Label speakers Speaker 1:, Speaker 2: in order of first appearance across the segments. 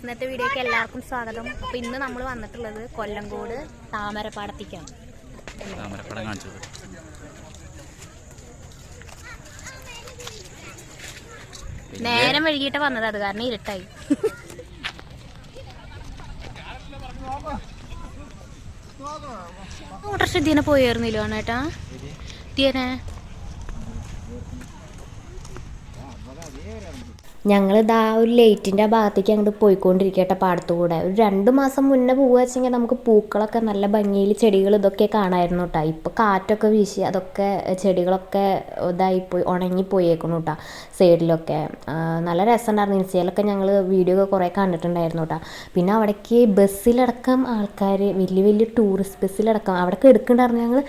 Speaker 1: ഇന്നത്തെ വീഡിയോക്ക് എല്ലാവർക്കും സ്വാഗതം. അപ്പൊ ഇന്ന് നമ്മൾ വന്നിട്ടുള്ളത് കൊല്ലംകോട് താമരപ്പാടത്തേക്കാണ്.
Speaker 2: താമരപ്പടം കാണിച്ചത്
Speaker 1: നേരം വൈകിട്ട് വന്നത് അത് കാരണം ഇരുട്ടായി. ഓട്ടർഷ ഇതിനെ പോയായിരുന്നില്ലോ ഇതിനെ?
Speaker 3: ഞങ്ങൾ ഇതാ ഒരു ലേറ്റിന്റെ ആ ഭാഗത്തേക്ക് അങ്ങോട്ട് പോയിക്കൊണ്ടിരിക്കട്ടെ പാടത്തുകൂടെ. ഒരു രണ്ട് മാസം മുന്നേ പോവുക വെച്ചെങ്കിൽ നമുക്ക് പൂക്കളൊക്കെ നല്ല ഭംഗിയിൽ ചെടികൾ ഇതൊക്കെ കാണായിരുന്നു കേട്ടോ ഇപ്പോൾ കാറ്റൊക്കെ വീശി അതൊക്കെ ചെടികളൊക്കെ ഇതായിപ്പോയി ഉണങ്ങിപ്പോയേക്കുന്നു കേട്ടോ സൈഡിലൊക്കെ. നല്ല രസമുണ്ടായിരുന്നു. ഇൻസ്റ്റയിലൊക്കെ ഞങ്ങൾ വീഡിയോ ഒക്കെ കുറേ കണ്ടിട്ടുണ്ടായിരുന്നു കേട്ടോ പിന്നെ അവിടേക്ക് ബസ്സിലടക്കം ആൾക്കാർ വലിയ വലിയ ടൂറിസ്റ്റ് ബസ്സിലടക്കം അവിടെ എടുക്കുന്നുണ്ടായിരുന്നു ഞങ്ങൾ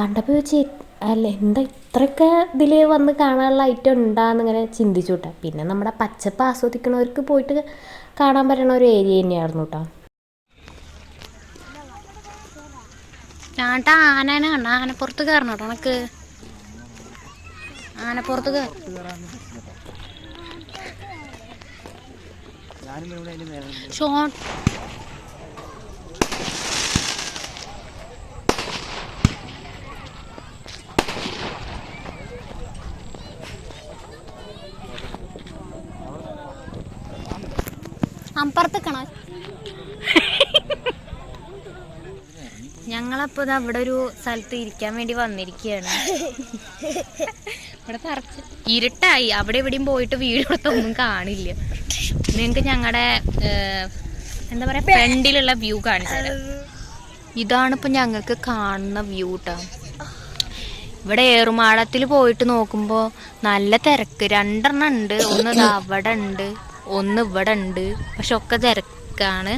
Speaker 3: കണ്ടപ്പോൾ വെച്ച് അല്ല എന്താ ഇത്രയൊക്കെ ഇതിൽ വന്ന് കാണാനുള്ള ഐറ്റം ഉണ്ടാന്ന് ഇങ്ങനെ ചിന്തിച്ചു കേട്ടോ പിന്നെ നമ്മുടെ പച്ചപ്പ് ആസ്വദിക്കണവർക്ക് പോയിട്ട് കാണാൻ പറ്റണ ഒരു ഏരിയ തന്നെയായിരുന്നു കേട്ടോ
Speaker 1: ഞാട്ടാ ആനനെ കണ്ട. ആനപ്പുറത്ത് കയറണം കേട്ടോ എനക്ക് ആനപ്പുറത്ത് കയറ ഷോൺ അപ്പുറത്തേക്കണോ? ഞങ്ങളപ്പോ ദാ ഇവിടെ ഒരു സ്ഥലത്ത് ഇരിക്കാൻ വേണ്ടി വന്നിരിക്കുകയാണ്. ഇവിടെ തറച്ച് ഇരുട്ടായി. അവിടെ എവിടെയും പോയിട്ട് വീട് കൊടുത്തൊന്നും കാണില്ല. നിങ്ങക്ക് ഞങ്ങളുടെ എന്താ പറയാ ഫ്രണ്ടിലുള്ള വ്യൂ കാണിച്ചത് ഇതാണ് ഇപ്പൊ ഞങ്ങൾക്ക് കാണുന്ന വ്യൂ കേട്ടോ ഇവിടെ ഏറുമാടത്തിൽ പോയിട്ട് നോക്കുമ്പോ നല്ല തിരക്ക്. രണ്ടെണ്ണം ഉണ്ട്. ഒന്ന് അവിടെ ഉണ്ട്. ഒന്ന് ഇവിടെ ഉണ്ട് പക്ഷെ ഒക്കെ തിരക്കാണ്.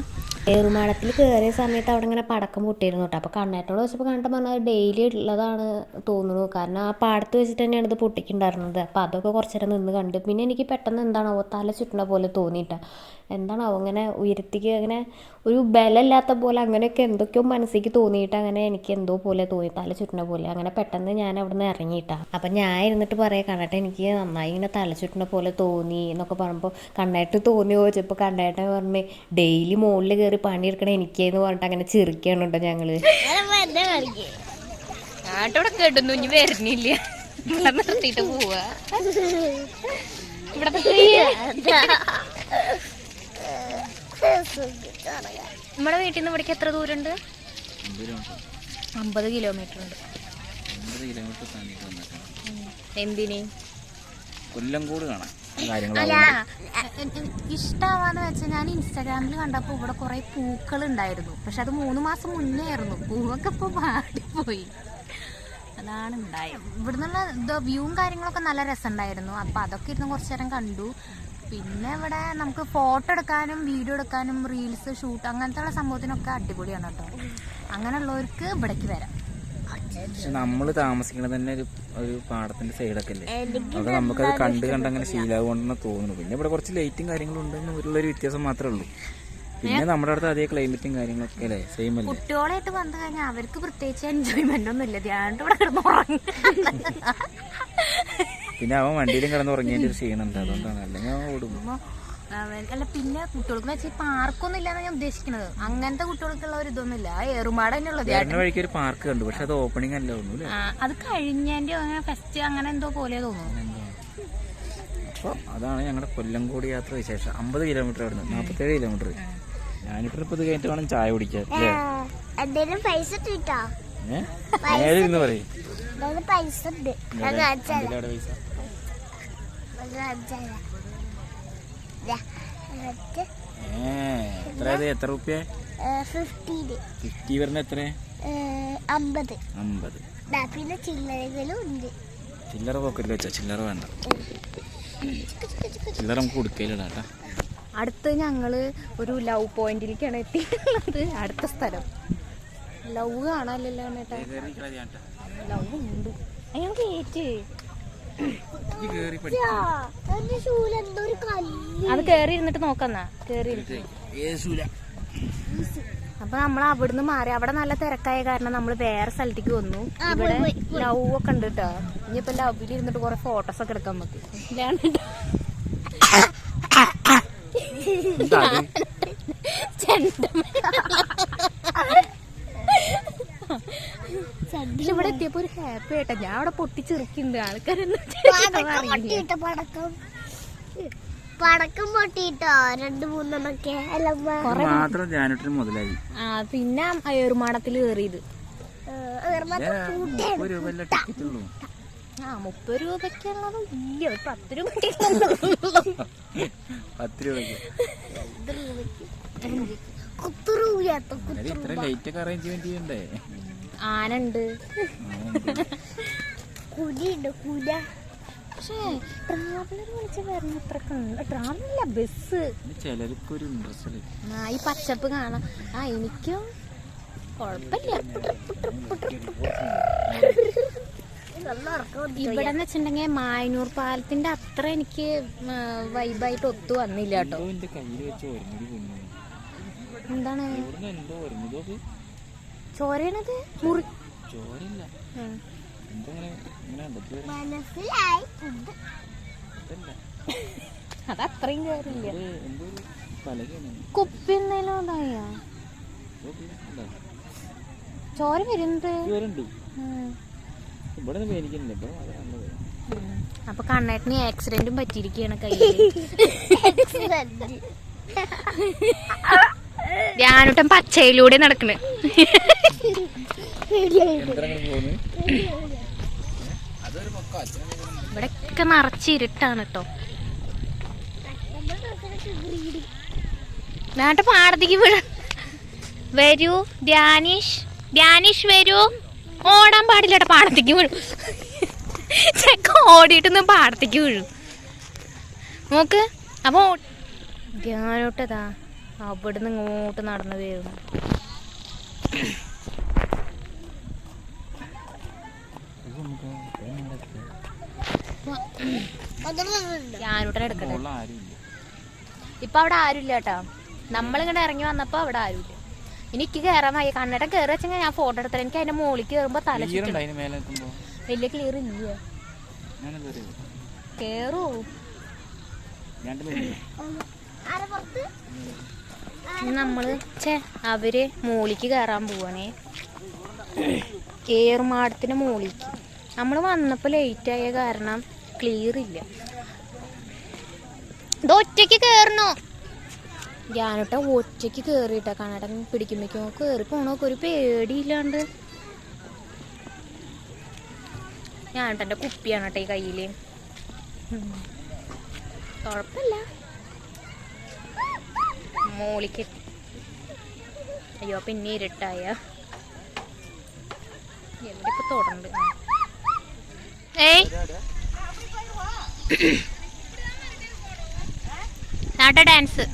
Speaker 3: ഏറുമാടത്തിൽ കയറിയ സമയത്ത് അവിടെ ഇങ്ങനെ പടക്കം പൊട്ടിയിരുന്നു കേട്ടോ. അപ്പോൾ കണ്ണേട്ടോട് വെച്ചപ്പോൾ കണ്ടിട്ട് പറഞ്ഞാൽ ഡെയിലി ഉള്ളതാണ് തോന്നുന്നു. കാരണം ആ പാടത്ത് വെച്ചിട്ട് തന്നെയാണ് ഇത് പൊട്ടിക്കുണ്ടായിരുന്നത്. അപ്പോൾ അതൊക്കെ കുറച്ച് നേരം നിന്ന് കണ്ട് പിന്നെ എനിക്ക് പെട്ടെന്ന് എന്താണാവോ തല ചുറ്റണ പോലെ തോന്നിയിട്ടാ. എന്താണോ അങ്ങനെ ഉയരത്തിക്ക് അങ്ങനെ ഒരു ബലമില്ലാത്ത പോലെ അങ്ങനെയൊക്കെ എന്തൊക്കെയോ മനസ്സിലേക്ക് തോന്നിയിട്ട് അങ്ങനെ എനിക്ക് എന്തോ പോലെ തോന്നി. തല ചുറ്റണ പോലെ. അങ്ങനെ പെട്ടെന്ന് ഞാൻ അവിടെ നിന്ന് ഇറങ്ങിയിട്ടാ. അപ്പം ഞാൻ ഇരുന്നിട്ട് പറയാം കണ്ണേട്ട എനിക്ക് നന്നായി ഇങ്ങനെ തല ചുറ്റണ പോലെ തോന്നി എന്നൊക്കെ പറയുമ്പോൾ കണ്ണേട്ട് തോന്നി ചോദിച്ചപ്പോൾ കണ്ണേട്ടൻ പറഞ്ഞ് ഡെയിലി മുകളിൽ കയറി പണിയെടുക്കണേ എനിക്കേന്ന് പറഞ്ഞിട്ട് അങ്ങനെ ചെറുക്കണുണ്ടോ കേട്ടോ ഞങ്ങൾ.
Speaker 1: നാട്ടോടെ കേട്ടുന്നു ഇനി വരുന്നില്ല. ഇവിടെ നിർത്തിയിട്ട് പോവാ. ഇവിടെ നമ്മുടെ വീട്ടിൽ നിന്ന് ഇവിടേക്ക് എത്ര ദൂരമുണ്ട്? അമ്പത് കിലോമീറ്റർ ഉണ്ട്
Speaker 2: അമ്പത് കിലോമീറ്റർ കൂട് കാണാൻ
Speaker 1: ഇഷ്ടമാവാന്ന് വെച്ചാൽ ഞാൻ ഇൻസ്റ്റാഗ്രാമിൽ കണ്ടപ്പോ ഇവിടെ കുറെ പൂക്കൾ ഉണ്ടായിരുന്നു പക്ഷെ അത് മൂന്ന് മാസം മുന്നേ ആയിരുന്നു. പൂവൊക്കെ ഇപ്പൊ പാടിപ്പോയി അതാണ് ഉണ്ടായത് ഇവിടുന്നുള്ള വ്യൂവും കാര്യങ്ങളൊക്കെ നല്ല രസമുണ്ടായിരുന്നു. അപ്പൊ അതൊക്കെ ഇരുന്ന് കുറച്ചു നേരം കണ്ടു. പിന്നെ ഇവിടെ നമുക്ക് ഫോട്ടോ എടുക്കാനും വീഡിയോ എടുക്കാനും റീൽസ് ഷൂട്ട് അങ്ങനത്തെ ഉള്ള സംഭവത്തിനൊക്കെ അടിപൊളിയാണ് കേട്ടോ. അങ്ങനെയുള്ളവർക്ക് ഇവിടേക്ക് വരാം.
Speaker 2: പക്ഷെ നമ്മൾ താമസിക്കുന്നത് തന്നെ ഒരു ഒരു പാടത്തിന്റെ സൈഡൊക്കെ അല്ലേ? നമുക്ക് നമുക്കത് കണ്ട് കണ്ട് അങ്ങനെ ശീലാവുകൊണ്ടെന്ന് തോന്നുന്നു. പിന്നെ ഇവിടെ കുറച്ച് ലൈറ്റും കാര്യങ്ങളും ഉണ്ടെന്ന് ഒരു വ്യത്യാസം മാത്രമേ ഉള്ളൂ. പിന്നെ നമ്മുടെ അടുത്ത് അതേ ക്ലൈമറ്റും കാര്യങ്ങളൊക്കെ അല്ലേ? സെയിം അല്ലേ?
Speaker 1: കുട്ടികളായിട്ട് വന്നു കഴിഞ്ഞാൽ അവർക്ക് പ്രത്യേകിച്ച് എൻജോയ്മെന്റ് ഒന്നും ഇല്ല. ധ്യാനം ഇവിടെ കിടന്ന് ഉറങ്ങി.
Speaker 2: പിന്നെ അവൻ വണ്ടിയിലും കിടന്ന് ഉറങ്ങിയതിന്റെ ഒരു സീനുണ്ട് അതുകൊണ്ടാണ്. അല്ലെങ്കിൽ അവൻ ഓടും.
Speaker 1: അപ്പൊ അവൻ- അല്ല പിന്നെ കുട്ടികൾക്ക് വെച്ചാൽ പാർക്കൊന്നും ഇല്ലാന്ന് ഞാൻ ഉദ്ദേശിക്കുന്നത് അങ്ങനത്തെ കുട്ടികൾക്കുള്ള ഒരു ഇതൊന്നും ഇല്ല ആ ഏറുമാട് തന്നെ ഉള്ളത്.
Speaker 2: വഴിക്ക് ഒരു പാർക്ക് കണ്ടു. പക്ഷെ അത് ഓപ്പണിംഗ് അല്ല
Speaker 1: അത് കഴിഞ്ഞതിന്റെ അങ്ങനെ ഫസ്റ്റ് അങ്ങനെ എന്തോ പോലെ തോന്നുന്നു.
Speaker 2: അപ്പോൾ അതാണ് ഞങ്ങളുടെ കൊല്ലംകോട് യാത്ര വിശേഷം. അമ്പത് കിലോമീറ്റർ അവിടെ നിന്ന് നാൽപ്പത്തേഴ് കിലോമീറ്റർ ഞാനിപ്പോൾ ഇപ്പോൾ ഇത് കഴിഞ്ഞിട്ട് വേണം ചായ കുടിക്കാൻ
Speaker 4: പൈസ
Speaker 2: പറയും?
Speaker 4: ഉണ്ട്
Speaker 2: പൈസ എത്ര ഇത് എത്ര റുപ്യ?
Speaker 4: ഫിഫ്റ്റീന്
Speaker 2: ഫിഫ്റ്റി വരുന്ന എത്ര
Speaker 4: അമ്പത്.
Speaker 2: അമ്പത്.
Speaker 4: ദാ, പിന്നെ ചില്ലറകളും ഉണ്ട്.
Speaker 2: ചില്ലറ പോക്കറ്റിൽ വെച്ചാ? ചില്ലറ വേണ്ട. ചില്ലറ നമുക്ക് കൊടുക്കലില്ല കേട്ടാ.
Speaker 1: അടുത്ത് ഞങ്ങൾ ഒരു ലവ് പോയിന്റിലേക്കാണ് എത്തിയിട്ടുള്ളത്. അടുത്ത സ്ഥലം. ലവ് കാണാനല്ലോ ലവ് ഉണ്ട്. ഞങ്ങൾക്ക് കേറ്റ് അത് കേറി ഇരുന്നിട്ട് നോക്കന്നാ. കേറി അപ്പൊ നമ്മൾ അവിടുന്ന് മാറി. അവിടെ നല്ല തിരക്കായ കാരണം നമ്മൾ വേറെ സ്ഥലത്തേക്ക് വന്നു. ഇവിടെ ലവ് ഒക്കെ ഉണ്ട് കേട്ടോ ഇനിയിപ്പോ ലവിൽ ഇരുന്നിട്ട് കുറെ ഫോട്ടോസ് ഒക്കെ എടുക്കാൻ നമുക്ക്. ഇല്ലാണ്ട്
Speaker 2: എന്താ അത്
Speaker 1: പക്ഷെ ഇവിടെ എത്തിയപ്പോ ഒരു ഹാപ്പി ആയിട്ടാ. ഞാൻ അവിടെ പൊട്ടിച്ചിറിക്കുന്നുണ്ട്
Speaker 4: പൊട്ടിയിട്ടോ പടക്കം? പടക്കം പൊട്ടിയിട്ടോ? രണ്ട് മൂന്നെണ്ണൊക്കെ?
Speaker 2: മാത്രം മുതലായി.
Speaker 1: ആ പിന്നെ ഏറുമാടത്തിൽ കയറിയത് ആ മുപ്പത് രൂപയ്ക്കുള്ളത് ഇല്ല. ഒരു പത്ത് രൂപ
Speaker 2: പത്ത് രൂപയ്ക്ക്.
Speaker 4: കുത്തുറൂയാത്ത
Speaker 2: അത് ഇത്ര ലൈറ്റ് ഒക്കെ അറേഞ്ച്മെന്റ് ചെയ്യണ്ടേ?
Speaker 1: ആന ഉണ്ട്
Speaker 4: കുലിയുണ്ട് കുല
Speaker 1: പക്ഷേ ട്രാവലർ വിളിച്ച വരുന്ന ട്രാവലല്ല ബസ്
Speaker 2: ചിലർക്കൊരു ചിലർക്ക് ഒരു ഇൻട്രസ്റ്റ്
Speaker 1: ആ ഈ പച്ചപ്പ് കാണാം. ആ എനിക്കും കുഴപ്പമില്ല. ഇവിടെ എന്ന് വെച്ചിട്ടുണ്ടെങ്കിൽ മായനൂർ പാലത്തിന്റെ അത്ര എനിക്ക് വൈബായിട്ട് ഒത്തു വന്നില്ല കേട്ടോ. എന്താണ്
Speaker 2: ഇവിടുന്ന് എന്തോ ഓർമ്മ അത്
Speaker 1: ചോരയണത് മുറി
Speaker 2: ചോരയില്ല.
Speaker 4: മനസ്സിലായി.
Speaker 1: കയറില്ല കുപ്പി എന്തെങ്കിലും ഉണ്ടായോ? ചോര വരുന്നത്. അപ്പൊ കണ്ണേട്ടിന് ആക്സിഡന്റും പറ്റിയിരിക്കുകയാണ് കയ്യിൽ ധ്യാനൂട്ടം പച്ചയിലൂടെ നടക്കണ്.
Speaker 2: യന്ത്രങ്ങൾ
Speaker 1: നിറച്ചിരുട്ടാണ് കേട്ടോ. നാട്ടെ പാടത്തേക്ക് വീഴ വരൂ ധ്യാനീഷ്. ധ്യാനീഷ് വരൂ. ഓടാൻ പാടില്ല പാടത്തേക്ക് വീഴും ചെക്ക ഓടിയിട്ടൊന്നും പാടത്തേക്ക് വീഴും നോക്ക് അപ്പൊ ധ്യാനോട്ടതാ. അവിടുന്ന് ഇങ്ങോട്ട് നടന്നു വരുന്നു. എടുക്കട്ടെ. ഇപ്പൊ അവിടെ ആരും ആരുമില്ല കേട്ടോ. നമ്മളിങ്ങനെ ഇറങ്ങി വന്നപ്പോ അവിടെ ആരും ആരുമില്ല എനിക്ക് കേറാൻ വയ്യ. കണ്ണട കയറി വെച്ചാൽ ഞാൻ ഫോട്ടോ എടുത്തത് എനിക്ക് അതിന്റെ മുകളിൽ കയറുമ്പോ തല ചുറ്റും. വലിയ ക്ലിയർ ഇല്ല. കേറൂ. നമ്മൾ ചേ അവർ മോളിക്ക് കയറാൻ പോവാണേ. ഏറുമാടത്തിന് മോളിക്ക്. നമ്മൾ വന്നപ്പോ ലേറ്റ് ആയ കാരണം ക്ലിയർ ഇല്ല. ഇത് ഒറ്റയ്ക്ക് കയറണോ ഞാനിട്ട ഒറ്റയ്ക്ക് കയറിയിട്ട കണ്ണട പിടിക്കുമ്പോ കയറി പോണോക്ക് ഒരു പേടിയില്ലാണ്ട്. ഞാനിട്ടെ എന്റെ കുപ്പിയാണ് കേട്ടോ ഈ കയ്യിൽ. ഉം. കുഴപ്പമില്ല മോളിക്ക്. അയ്യോ പിന്നെ ഇരുട്ടായ. എവിടെ ഇപ്പൊ തുടണ്ട് ഏയ്. നാട്ട ഡാൻസ്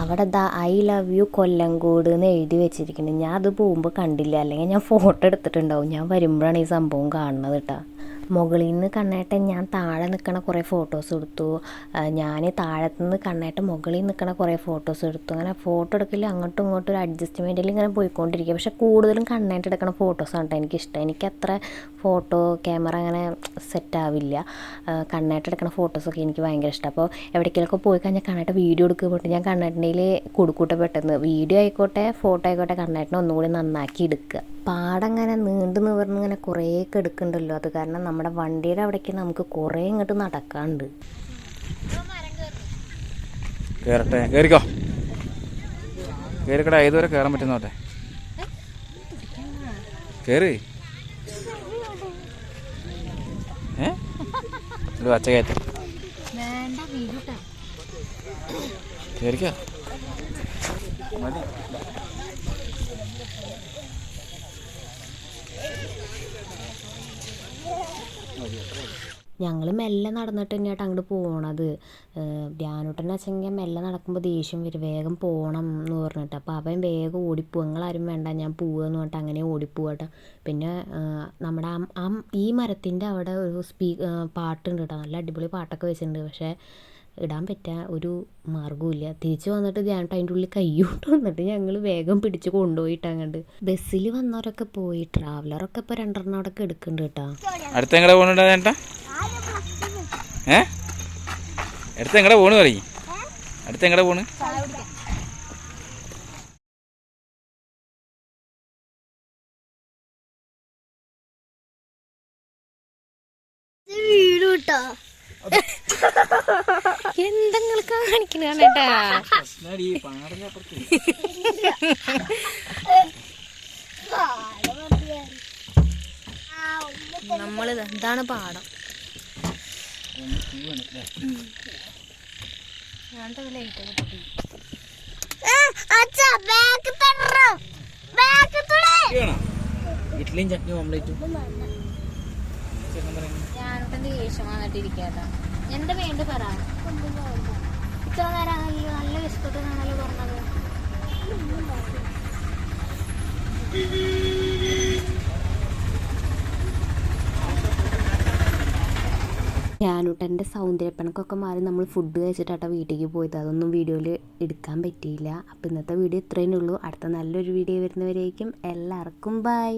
Speaker 3: അവിടെ ദാ ഐ ലവ് യു കൊല്ലങ്കോട് എന്ന് എഴുതി വെച്ചിരിക്കുന്നുണ്ട് ഞാൻ അത് പോകുമ്പോൾ കണ്ടില്ല. അല്ലെങ്കിൽ ഞാൻ ഫോട്ടോ എടുത്തിട്ടുണ്ടാവും. ഞാൻ വരുമ്പോഴാണ് ഈ സംഭവം കാണുന്നത് കേട്ടോ മുകളിൽ നിന്ന് കണ്ണേട്ടൻ ഞാൻ താഴെ നിൽക്കണ കുറേ ഫോട്ടോസ് എടുത്തു. ഞാൻ താഴത്തു നിന്ന് കണ്ണേട്ടൻ മുകളിൽ നിൽക്കണ കുറേ ഫോട്ടോസ് എടുത്തു. അങ്ങനെ ഫോട്ടോ എടുക്കൽ അങ്ങോട്ടും ഇങ്ങോട്ടും ഒരു അഡ്ജസ്റ്റ്മെന്റിൽ ഇങ്ങനെ പോയിക്കൊണ്ടിരിക്കുക. പക്ഷെ കൂടുതലും കണ്ണേട്ടൻ എടുക്കണ ഫോട്ടോസാണ് കേട്ടോ എനിക്കിഷ്ടം. എനിക്കത്ര ഫോട്ടോ ക്യാമറ അങ്ങനെ സെറ്റ് ആവില്ല. എടുക്കണ ഫോട്ടോസൊക്കെ എനിക്ക് ഭയങ്കര ഇഷ്ടം. അപ്പോൾ എവിടേക്കെങ്കിലൊക്കെ പോയി കഴിഞ്ഞാൽ കണ്ണേട്ട വീഡിയോ എടുക്കുമ്പോൾ ഞാൻ കണ്ണേട്ടിന്റെ കൊടുക്കൂട്ടെ പെട്ടെന്ന്. വീഡിയോ ആയിക്കോട്ടെ ഫോട്ടോ ആയിക്കോട്ടെ കണ്ണേട്ടിനെ ഒന്നുകൂടി നന്നാക്കി എടുക്കുക. പാടങ്ങനെ നീണ്ടു നിവർന്ന് ഇങ്ങനെ കുറേ എടുക്കുന്നുണ്ടല്ലോ അത് കാരണം നമ്മുടെ വണ്ടിയുടെ അവിടേക്ക് നമുക്ക് കുറേ ഇങ്ങോട്ട് നടക്കാണ്ട്.
Speaker 2: കേറട്ടെ? കേറിക്കോ. കേറിക്കട ഏതുവരെ കയറാൻ പറ്റുന്നോട്ടെ കേറി. ഏ? അച്ഛ കയറ്റം.
Speaker 1: വേണ്ട വീടുട്ടാ.
Speaker 2: കേറിക്കോ. മതി.
Speaker 3: ഞങ്ങൾ മെല്ലെ നടന്നിട്ട് തന്നെയായിട്ട് അങ്ങോട്ട് പോണത്. ധ്യാനൂട്ടൻ വെച്ചെങ്കിൽ മെല്ലെ നടക്കുമ്പോൾ ദേഷ്യം വരും. വേഗം പോകണം എന്ന് പറഞ്ഞിട്ട്. അപ്പോൾ അവൻ വേഗം ഓടിപ്പോവും. നിങ്ങളാരും വേണ്ട ഞാൻ പോവുകയെന്ന് പറഞ്ഞിട്ട് അങ്ങനെ ഓടിപ്പോവാട്ടോ. പിന്നെ നമ്മുടെ ആ- ഈ മരത്തിന്റെ അവിടെ ഒരു സ്പീ പാട്ടുണ്ട് കേട്ടോ നല്ല അടിപൊളി പാട്ടൊക്കെ വെച്ചിട്ടുണ്ട്. പക്ഷേ ഇടാൻ പറ്റാൻ ഒരു മാർഗമില്ല തിരിച്ചു വന്നിട്ട് ധ്യാനിട്ട് അതിന്റെ ഉള്ളിൽ കൈയോട്ട് വന്നിട്ട് ഞങ്ങൾ വേഗം പിടിച്ച് കൊണ്ടുപോയിട്ട് അങ്ങോട്ട് ബസ്സിൽ വന്നവരൊക്കെ പോയി. ട്രാവലറൊക്കെ ഇപ്പോൾ രണ്ടെണ്ണം അവിടെ എടുക്കുന്നുണ്ട് കേട്ടോ
Speaker 2: അടുത്ത ഏ? അടുത്ത് എങ്ങടെ പോണ് പറയും. അടുത്ത് എങ്ങടെ പോണ്?
Speaker 1: എന്തെങ്കിലും കാണിക്കണ കേട്ടാ. നമ്മൾ എന്താണ് പാടം
Speaker 2: ഇഡ്ഡലിയും ചട്നി ഓംലേറ്റും
Speaker 1: ഞാനോട്ട് ദേഷ്യം വന്നിട്ടിരിക്കാത്ത എന്താ വേണ്ട പറ. ഇത്ര നേരം നല്ല നല്ല
Speaker 3: ഞാനൂട്ടന്റെ സൗന്ദര്യപ്പണക്കൊക്കെ മാറി നമ്മൾ ഫുഡ് കഴിച്ചിട്ടാട്ടോ വീട്ടിലേക്ക് പോയത്. അതൊന്നും വീഡിയോയിൽ എടുക്കാൻ പറ്റിയില്ല. അപ്പോൾ ഇന്നത്തെ വീഡിയോ ഇത്രയേ ഉള്ളൂ അടുത്ത നല്ലൊരു വീഡിയോ വരുന്നവരേക്കും എല്ലാവർക്കും ബൈ